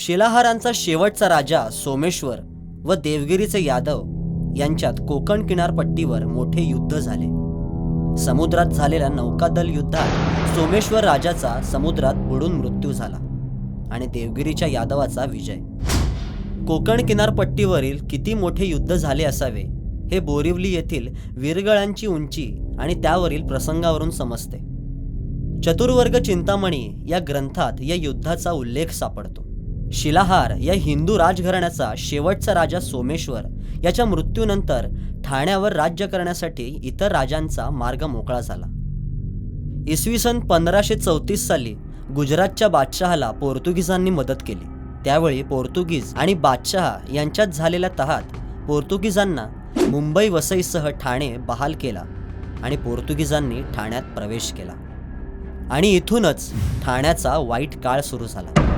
शिलाहारांचा शेवटचा राजा सोमेश्वर व देवगिरीचे यादव यांच्यात कोकण किनारपट्टीवर मोठे युद्ध झाले. समुद्रात झालेल्या नौकादल युद्धात सोमेश्वर राजाचा समुद्रात बुडून मृत्यू झाला आणि देवगिरीच्या यादवाचा विजय. कोकण किनारपट्टीवरील किती मोठे युद्ध झाले असावे हे बोरिवली येथील विरगळांची उंची आणि त्यावरील प्रसंगावरून समजते. चतुर्वर्ग चिंतामणी या ग्रंथात या युद्धाचा उल्लेख सापडतो. शिलाहार या हिंदू राजघराण्याचा शेवटचा राजा सोमेश्वर याच्या मृत्यूनंतर ठाण्यावर राज्य करण्यासाठी इतर राजांचा मार्ग मोकळा झाला. इसवी सन पंधराशे चौतीस साली गुजरातच्या बादशहाला पोर्तुगीजांनी मदत केली. त्यावेळी पोर्तुगीज आणि बादशहा यांच्यात झालेल्या तहात पोर्तुगीजांना मुंबई वसईसह ठाणे बहाल केला आणि पोर्तुगीजांनी ठाण्यात प्रवेश केला. आणि इथूनच ठाण्याचा वाईट काळ सुरू झाला.